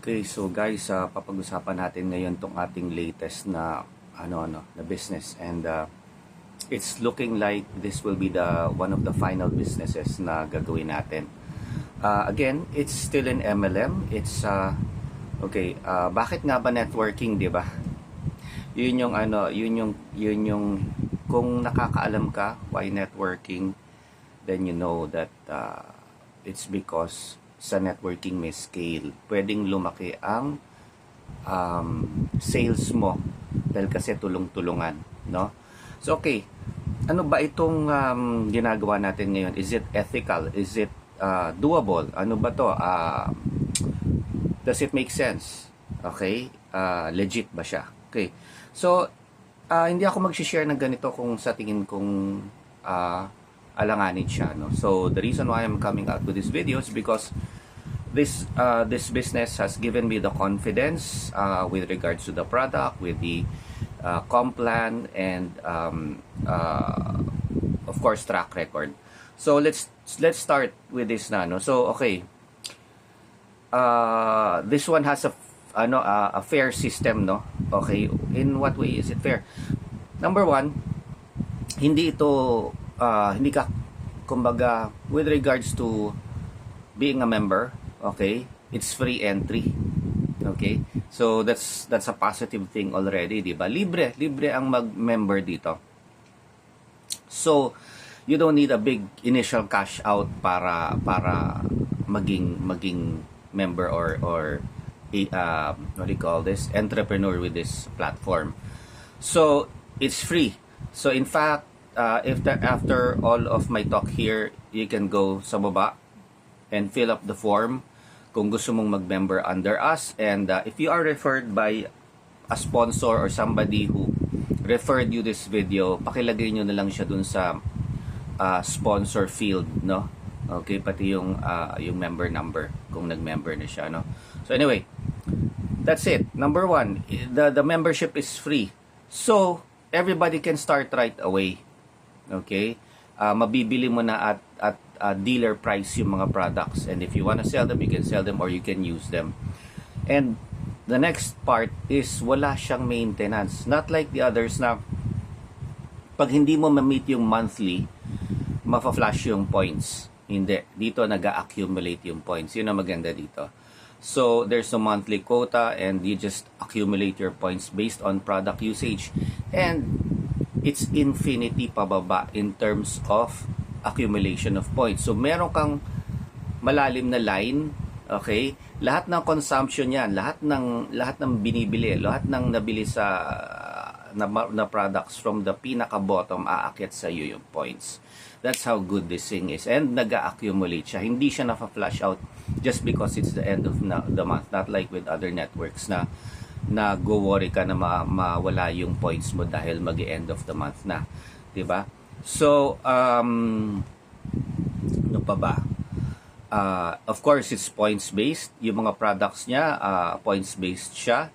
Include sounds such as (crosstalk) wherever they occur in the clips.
Okay, so guys, uh, papag-usapan natin ngayon tong ating latest na ano ano na business and uh, it's looking like this will be the one of the final businesses na gagawin natin. Uh, again, it's still in MLM. It's uh, okay, uh, bakit nga ba networking, 'di ba? Yun yung ano, yun yung yun yung kung nakakaalam ka why networking, then you know that uh, it's because sa networking may scale. Pwedeng lumaki ang um, sales mo dahil kasi tulong-tulungan, no? So okay, ano ba itong um, ginagawa natin ngayon? Is it ethical? Is it uh, doable? Ano ba to? Uh, does it make sense? Okay? Uh, legit ba siya? Okay. So, uh, hindi ako mag-share ng ganito kung sa tingin kong uh, alanganin siya. No? So, the reason why I'm coming out with this video is because this uh, this business has given me the confidence uh, with regards to the product, with the uh, comp plan, and um, uh, of course track record. So let's let's start with this na no. So okay. Uh, this one has a ano uh, a fair system no. Okay, in what way is it fair? Number one, hindi ito uh, hindi ka kumbaga with regards to being a member, okay? It's free entry. Okay? So that's that's a positive thing already, ba? Libre, libre ang mag-member dito. So you don't need a big initial cash out para para maging maging member or or uh, what do you call this entrepreneur with this platform. So it's free. So in fact, uh, if the, after all of my talk here, you can go sa baba and fill up the form kung gusto mong mag-member under us. And uh, if you are referred by a sponsor or somebody who referred you this video, pakilagay nyo na lang siya dun sa uh, sponsor field, no? Okay, pati yung uh, yung member number kung nag-member na siya, no? So anyway, that's it. Number one, the the membership is free. So, everybody can start right away. Okay? Uh, mabibili mo na at at uh, dealer price yung mga products and if you want to sell them, you can sell them or you can use them. And the next part is wala siyang maintenance. Not like the others na pag hindi mo ma-meet yung monthly, mafa-flash yung points. Hindi. Dito nag-accumulate yung points. Yun ang maganda dito. So, there's a monthly quota and you just accumulate your points based on product usage. And it's infinity pababa in terms of accumulation of points. So, meron kang malalim na line, okay? Lahat ng consumption yan, lahat ng lahat ng binibili, lahat ng nabili sa na, na products from the pinaka bottom aakyat sa iyo yung points. That's how good this thing is. And nag-accumulate siya. Hindi siya na-flash out just because it's the end of na, the month. Not like with other networks na na go worry ka na ma- mawala yung points mo dahil mag end of the month na. 'Di ba? So, um, ano pa ba? Uh, of course, it's points-based. Yung mga products niya, uh, points-based siya.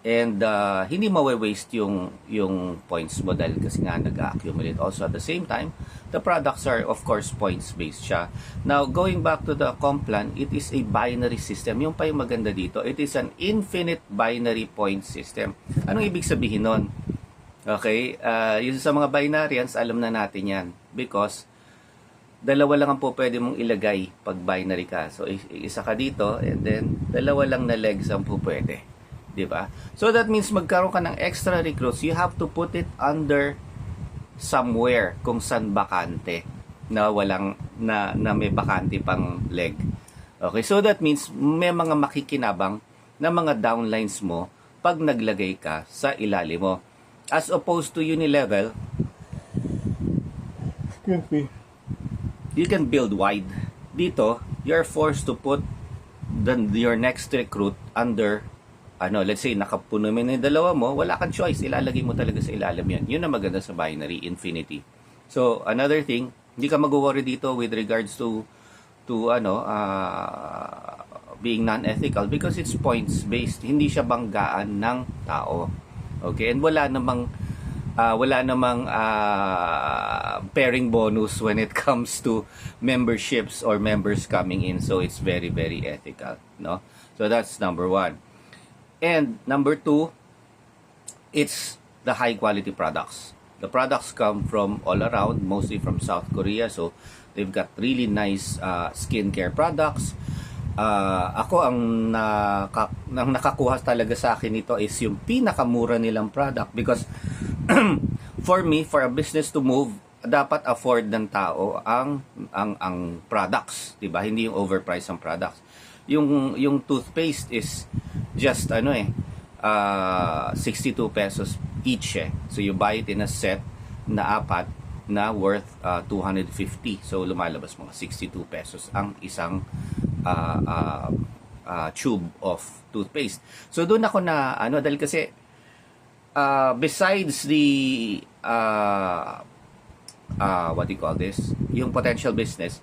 And uh, hindi mawe-waste yung, yung points mo dahil kasi nga nag-accumulate. Also, at the same time, the products are, of course, points-based siya. Now, going back to the comp plan, it is a binary system. Yung pa yung maganda dito, it is an infinite binary point system. Anong ibig sabihin nun? Okay, uh, yung sa mga binarians, alam na natin yan. Because, dalawa lang ang po pwede mong ilagay pag binary ka. So, isa ka dito, and then, dalawa lang na legs ang po pwede. 'Di ba? So that means magkaroon ka ng extra recruits, you have to put it under somewhere kung saan bakante na walang na, na may bakante pang leg. Okay, so that means may mga makikinabang na mga downlines mo pag naglagay ka sa ilalim mo. As opposed to unilevel, excuse me, you can build wide. Dito, you're forced to put the, your next recruit under ano, let's say, nakapuno mo na yung dalawa mo, wala kang choice. Ilalagay mo talaga sa ilalim yan. Yun ang maganda sa binary, infinity. So, another thing, hindi ka mag-worry dito with regards to to ano, uh, being non-ethical because it's points-based. Hindi siya banggaan ng tao. Okay? And wala namang ah, wala namang ah, pairing bonus when it comes to memberships or members coming in. So it's very, very ethical. No? So that's number one. And number two, it's the high quality products. The products come from all around, mostly from South Korea. So they've got really nice uh, skincare products. Uh, ako ang, naka, ang nakakuha talaga sa akin nito is yung pinakamura nilang product because (clears throat) for me, for a business to move, dapat afford ng tao ang ang ang products, 'di ba? Hindi yung overpriced ang products. Yung yung toothpaste is just ano eh uh, 62 pesos each eh. So you buy it in a set na apat na worth uh, 250. So lumalabas mga 62 pesos ang isang uh, uh, uh, tube of toothpaste. So doon ako na ano dahil kasi uh, besides the uh, uh, what do you call this? Yung potential business,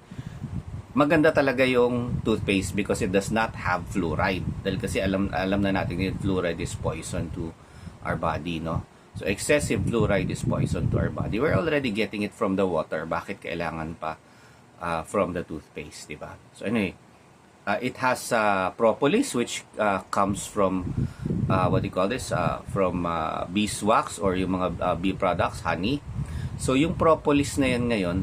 maganda talaga yung toothpaste because it does not have fluoride. Dahil kasi alam alam na natin yung fluoride is poison to our body, no? So excessive fluoride is poison to our body. We're already getting it from the water. Bakit kailangan pa uh, from the toothpaste, di ba? So anyway, uh, it has uh, propolis which uh, comes from uh, what do you call this? Uh, from uh, beeswax or yung mga uh, bee products, honey. So yung propolis na yan ngayon,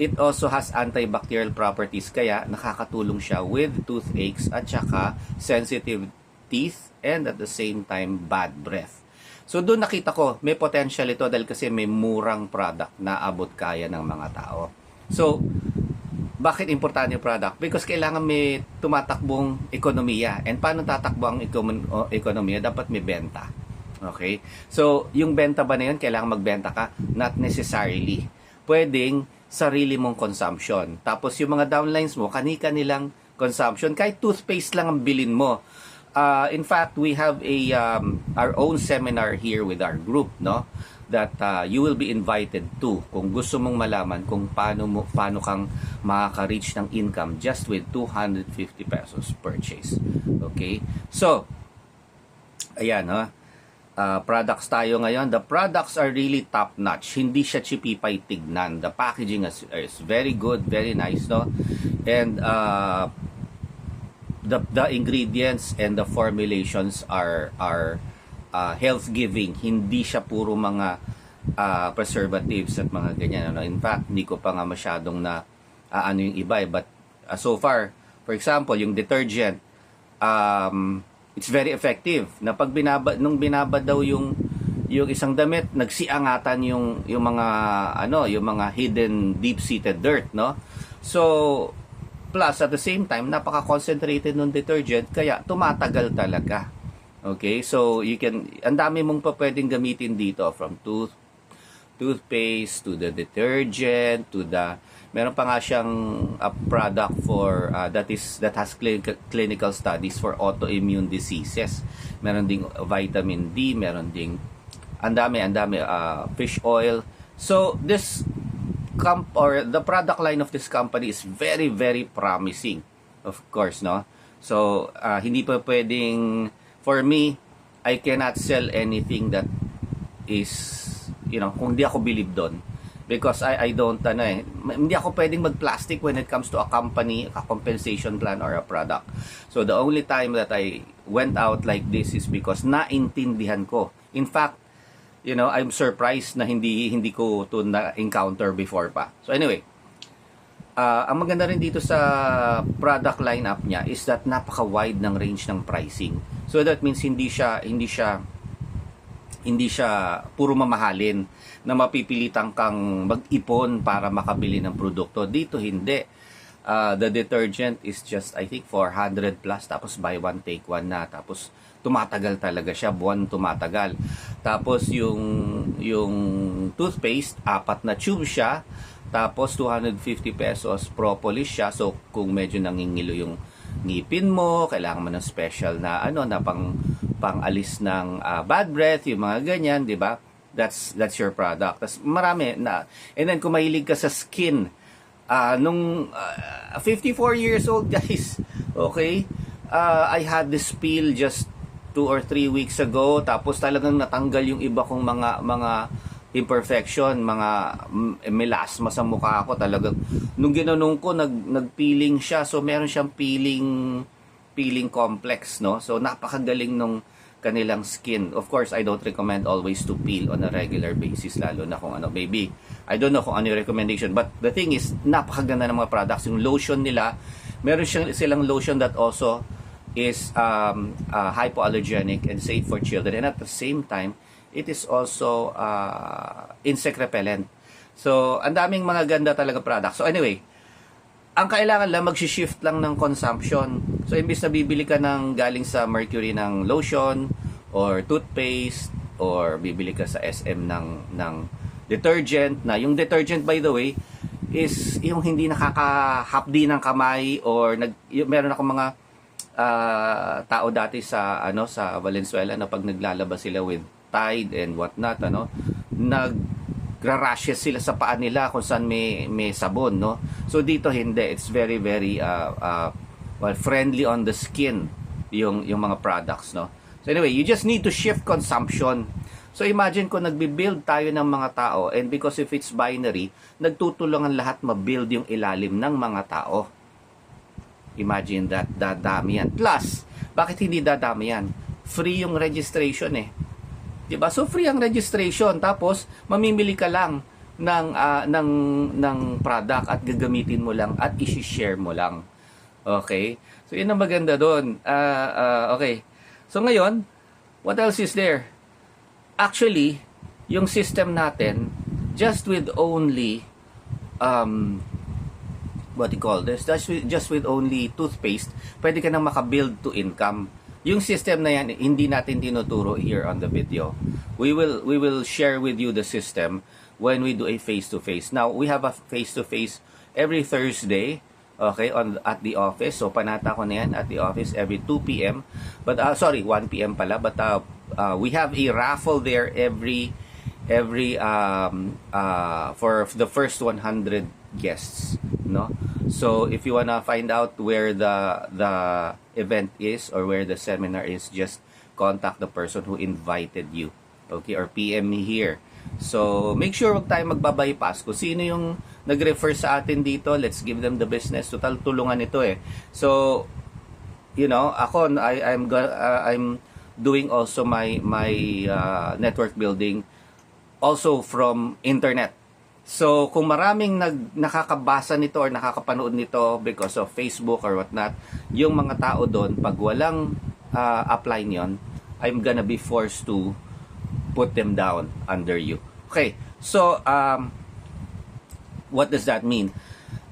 it also has antibacterial properties kaya nakakatulong siya with toothaches at saka sensitive teeth and at the same time bad breath. So doon nakita ko may potential ito dahil kasi may murang product na abot kaya ng mga tao. So bakit importante yung product? Because kailangan may tumatakbong ekonomiya. And paano tatakbo ang ekonomiya? Dapat may benta. Okay? So, yung benta ba na yun, kailangan magbenta ka? Not necessarily. Pwedeng sarili mong consumption. Tapos yung mga downlines mo, kanika nilang consumption. Kahit toothpaste lang ang bilin mo. Uh, in fact, we have a um, our own seminar here with our group, no? That uh, you will be invited to kung gusto mong malaman kung paano mo paano kang makaka-reach ng income just with 250 pesos purchase. Okay? So, ayan, ha? Uh, products tayo ngayon. The products are really top notch. Hindi siya chipipay tignan. The packaging is, is very good, very nice, no? And uh, the the ingredients and the formulations are are uh, health giving. Hindi siya puro mga uh, preservatives at mga ganyan. Ano? In fact, hindi ko pa nga masyadong na uh, ano yung iba. eh. But uh, so far, for example, yung detergent, um, it's very effective. Na pag binaba, nung binaba daw yung yung isang damit, nagsiangatan yung yung mga ano, yung mga hidden deep-seated dirt, no? So plus at the same time napaka-concentrated ng detergent kaya tumatagal talaga. Okay? So you can ang dami mong pa pwedeng gamitin dito from tooth toothpaste to the detergent to the meron pa nga siyang a product for uh, that is that has clinical, clinical studies for autoimmune diseases. Meron ding vitamin D, meron ding ang dami, ang dami uh, fish oil. So this comp or the product line of this company is very very promising. Of course, no? So uh, hindi pa pwedeng for me I cannot sell anything that is you know, kung di ako believe doon because I I don't ano eh hindi ako pwedeng mag-plastic when it comes to a company, a compensation plan or a product. So the only time that I went out like this is because naintindihan ko. In fact, you know, I'm surprised na hindi hindi ko to na encounter before pa. So anyway, uh, ang maganda rin dito sa product lineup niya is that napaka-wide ng range ng pricing. So that means hindi siya hindi siya hindi siya puro mamahalin na mapipilitan kang mag-ipon para makabili ng produkto. Dito hindi. Uh, the detergent is just I think 400 plus tapos buy one take one na tapos tumatagal talaga siya buwan tumatagal tapos yung yung toothpaste apat na tube siya tapos 250 pesos propolis siya so kung medyo nangingilo yung ngipin mo kailangan mo ng special na ano na pang pangalis ng uh, bad breath yung mga ganyan di ba? That's that's your product. Tas marami na and then kung mahilig ka sa skin uh, nung uh, 54 years old (laughs) guys okay? Uh, I had this peel just two or three weeks ago tapos talagang natanggal yung iba kong mga mga imperfection, mga mm, melasma sa mukha ko talagang nung ginanong ko nag nagpeeling siya. So meron siyang peeling peeling complex no? So napakagaling nung kanilang skin. Of course I don't recommend always to peel on a regular basis lalo na kung ano. Maybe I don't know kung ano yung recommendation. But the thing is napakaganda ng mga products. Yung lotion nila meron siyang silang lotion that also is um, uh, hypoallergenic and safe for children. And at the same time it is also uh, insect repellent. So ang daming mga ganda talaga products. So anyway ang kailangan lang mag-shift lang ng consumption. So imbis na bibili ka ng galing sa Mercury ng lotion or toothpaste or bibili ka sa SM ng ng detergent na yung detergent by the way is yung hindi nakakahapdi ng kamay or nag yung, meron ako mga ah, tao dati sa ano sa Valenzuela na pag naglalabas sila with Tide and whatnot ano nag rashes sila sa paa nila kung saan may may sabon no? So dito hindi. It's very very uh, uh, well friendly on the skin yung yung mga products no? So anyway you just need to shift consumption. So imagine kung nagbi-build tayo ng mga tao and because if it's binary nagtutulungan lahat ma-build yung ilalim ng mga tao. Imagine that dadami yan. Plus bakit hindi dadami yan? Free yung registration eh 'Di ba? So free ang registration tapos mamimili ka lang ng ah, ng ng product at gagamitin mo lang at i-share mo lang. Okay? So yun ang maganda doon. Ah, ah, okay. So ngayon, what else is there? Actually, yung system natin just with only um what you call this? Just with, just with only toothpaste, pwede ka nang makabuild to income. Yung system na yan, hindi natin tinuturo here on the video. We will we will share with you the system when we do a face-to-face. Now, we have a face-to-face every Thursday, okay, on at the office. So, panata ko na yan at the office every 2 p.m. But, uh, sorry, 1 p.m. pala. But, uh, uh, we have a raffle there every every um uh for the first 100 guests no so if you wanna find out where the the event is or where the seminar is just contact the person who invited you okay or PM me here. So make sure wag tayo magbabypass. Kung sino yung nag-refer sa atin dito let's give them the business. Total tulungan ito eh. So you know ako I I'm uh, I'm doing also my my uh, network building also from internet. So, kung maraming nag, nakakabasa nito or nakakapanood nito because of Facebook or whatnot, yung mga tao doon, pag walang uh, upline yon, I'm gonna be forced to put them down under you. Okay, so, um, what does that mean?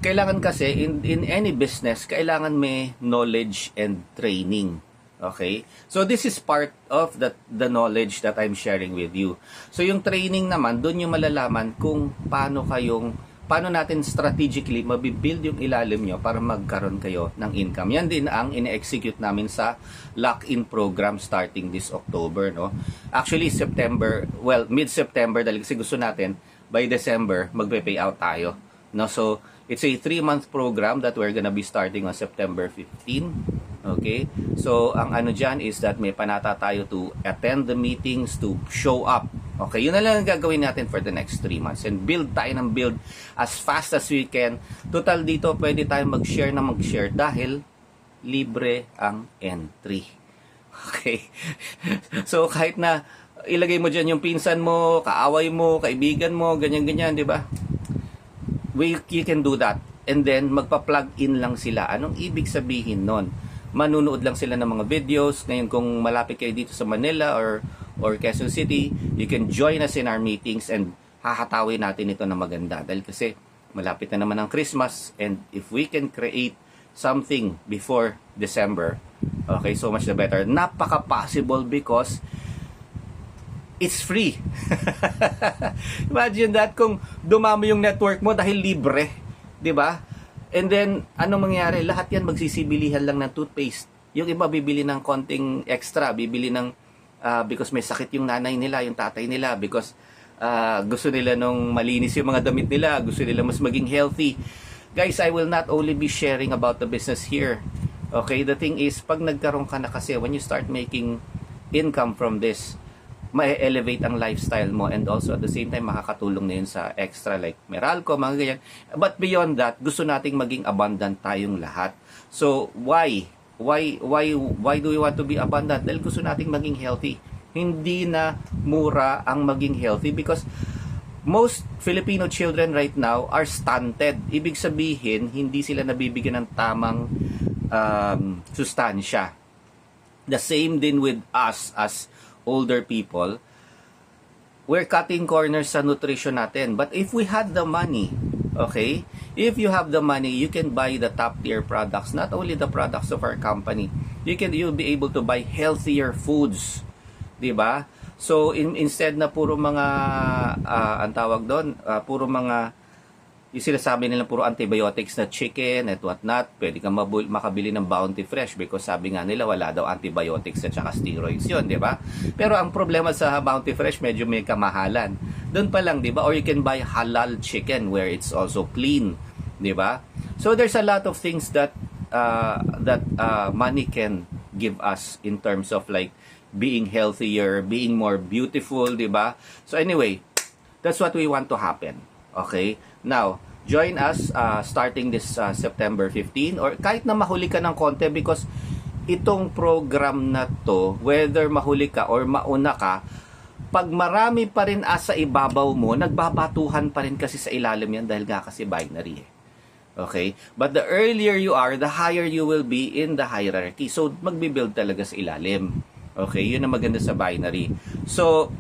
Kailangan kasi, in, in any business, kailangan may knowledge and training. Okay? So this is part of the, the knowledge that I'm sharing with you. So yung training naman, doon yung malalaman kung paano kayong paano natin strategically mabibuild yung ilalim nyo para magkaroon kayo ng income. Yan din ang ine-execute namin sa lock-in program starting this October. No? Actually, September, well, mid-September, dahil kasi gusto natin, by December, magpe-pay out tayo. No? So, it's a 3-month program that we're gonna be starting on September 15. Okay? So, ang ano dyan is that may panata tayo to attend the meetings, to show up. Okay? Yun na lang ang gagawin natin for the next 3 months. And build tayo ng build as fast as we can. Total dito, pwede tayo mag-share na mag-share dahil libre ang entry. (laughs) Okay? (laughs) so, kahit na ilagay mo dyan yung pinsan mo, kaaway mo, kaibigan mo, ganyan-ganyan, di ba? We, you can do that. And then, magpa-plug in lang sila. Anong ibig sabihin nun? Manunood lang sila ng mga videos. Ngayon kung malapit kayo dito sa Manila or or Quezon City, you can join us in our meetings and hahatawin natin ito na maganda. Dahil kasi malapit na naman ang Christmas and if we can create something before December, okay, so much the better. Napaka-possible because it's free. (laughs) Imagine that kung dumami yung network mo dahil libre, 'di ba? And then, ano mangyayari? Lahat yan magsisibilihan lang ng toothpaste. Yung iba bibili ng konting extra, bibili ng ah, because may sakit yung nanay nila, yung tatay nila, because ah, gusto nila nung malinis yung mga damit nila, gusto nila mas maging healthy. Guys, I will not only be sharing about the business here. Okay, the thing is, pag nagkaroon ka na kasi, when you start making income from this, ma-elevate ang lifestyle mo and also at the same time makakatulong na yun sa extra like Meralco, mga ganyan. But beyond that, gusto nating maging abundant tayong lahat. So, why? Why why why do we want to be abundant? Dahil gusto nating maging healthy. Hindi na mura ang maging healthy because most Filipino children right now are stunted. Ibig sabihin, hindi sila nabibigyan ng tamang um, sustansya. The same din with us as older people. We're cutting corners sa nutrition natin. But if we had the money, okay, if you have the money, you can buy the top tier products, not only the products of our company. You can you'll be able to buy healthier foods. 'Di ba? So in, instead na puro mga ah, ang tawag doon, ah, puro mga yung sinasabi nila puro antibiotics na chicken at what not, pwede kang makabili ng Bounty Fresh because sabi nga nila wala daw antibiotics at saka steroids yun, di ba? Pero ang problema sa Bounty Fresh, medyo may kamahalan. Doon pa lang, di ba? Or you can buy halal chicken where it's also clean, di ba? So there's a lot of things that uh, that uh, money can give us in terms of like being healthier, being more beautiful, di ba? So anyway, that's what we want to happen. Okay? Now, join us uh, starting this uh, September 15 or kahit na mahuli ka ng konti because itong program na to, whether mahuli ka or mauna ka, pag marami pa rin asa ibabaw mo, nagbabatuhan pa rin kasi sa ilalim yan dahil nga kasi binary eh. Okay? But the earlier you are, the higher you will be in the hierarchy. So, magbibuild talaga sa ilalim. Okay? Yun ang maganda sa binary. So,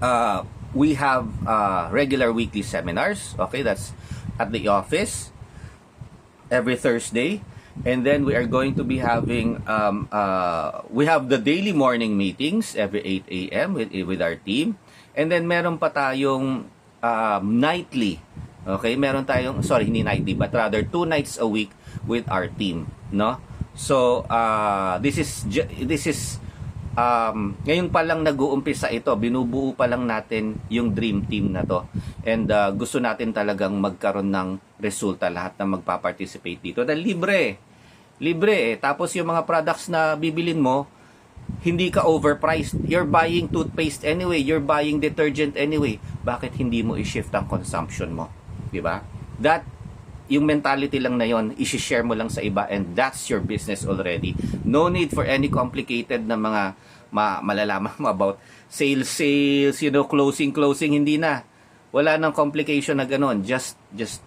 uh, we have uh, regular weekly seminars. Okay? That's at the office every Thursday. And then we are going to be having, um, uh, we have the daily morning meetings every 8 a.m. with, with our team. And then meron pa tayong um, nightly. Okay, meron tayong, sorry, hindi nightly, but rather two nights a week with our team. No? So, uh, this is, this is, um, ngayon pa lang nag-uumpisa ito, binubuo pa lang natin yung dream team na to. And uh, gusto natin talagang magkaroon ng resulta lahat na magpa-participate dito. Dahil libre. Libre eh. Tapos yung mga products na bibilin mo, hindi ka overpriced. You're buying toothpaste anyway. You're buying detergent anyway. Bakit hindi mo i-shift ang consumption mo? Di ba? That yung mentality lang na yon, i-share mo lang sa iba and that's your business already. No need for any complicated na mga ma malalaman mo about sales, sales, you know, closing, closing, hindi na. Wala nang complication na ganon. Just, just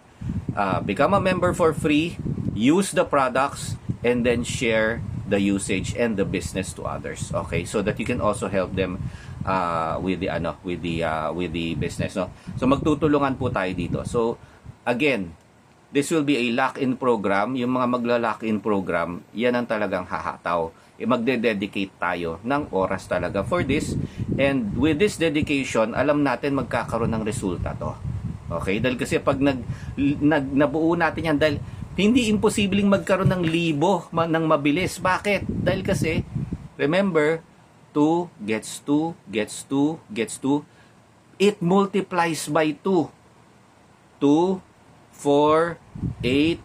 uh, become a member for free, use the products, and then share the usage and the business to others. Okay, so that you can also help them uh, with the ano, with the uh, with the business. No, so magtutulungan po tayo dito. So again, this will be a lock-in program. Yung mga magla-lock-in program, yan ang talagang hahataw. E magde-dedicate tayo ng oras talaga for this. And with this dedication, alam natin magkakaroon ng resulta to. Okay? Dahil kasi pag nag, nag nabuo natin yan, dahil hindi imposibleng magkaroon ng libo ma- ng mabilis. Bakit? Dahil kasi, remember, 2 gets 2 gets 2 gets 2 it multiplies by 2 2 4 8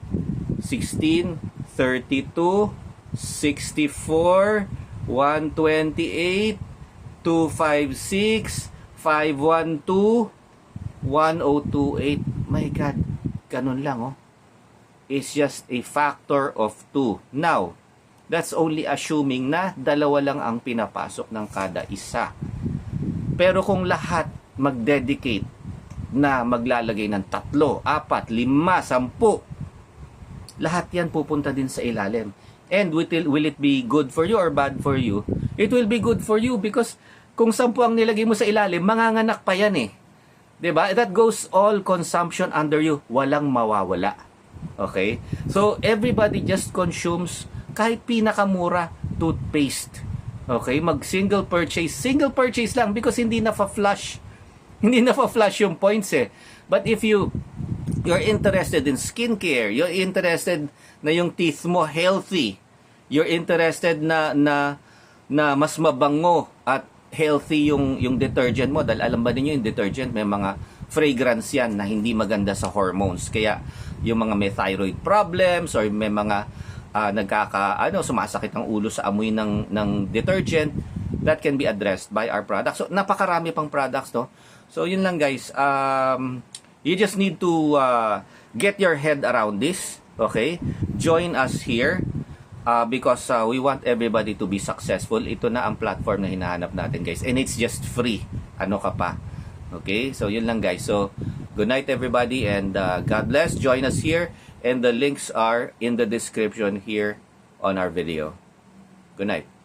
16 32 64 128 256 512 1028 my god ganun lang oh. Is just a factor of 2 now that's only assuming na dalawa lang ang pinapasok ng kada isa. Pero kung lahat mag-dedicate na maglalagay ng tatlo, apat, lima, sampu, lahat yan pupunta din sa ilalim. And will it, will it be good for you or bad for you? It will be good for you because kung sampu ang nilagay mo sa ilalim, manganganak pa yan eh. ba? That goes all consumption under you. Walang mawawala. Okay? So, everybody just consumes kahit pinakamura toothpaste. Okay? Mag single purchase. Single purchase lang because hindi na fa-flush. Hindi na fa-flush yung points eh. But if you you're interested in skincare, you're interested na yung teeth mo healthy, you're interested na na na mas mabango at healthy yung yung detergent mo dahil alam ba niyo yung detergent may mga fragrance yan na hindi maganda sa hormones. Kaya yung mga may thyroid problems or may mga ah, nagkaka ano sumasakit ang ulo sa amoy ng ng detergent, that can be addressed by our products. So, napakarami pang products, no? So, yun lang guys. Um, you just need to uh, get your head around this, okay? Join us here uh, because uh, we want everybody to be successful. Ito na ang platform na hinahanap natin, guys. And it's just free. Ano ka pa? Okay? So, yun lang, guys. So, good night, everybody, and uh, God bless. Join us here, and the links are in the description here on our video. Good night.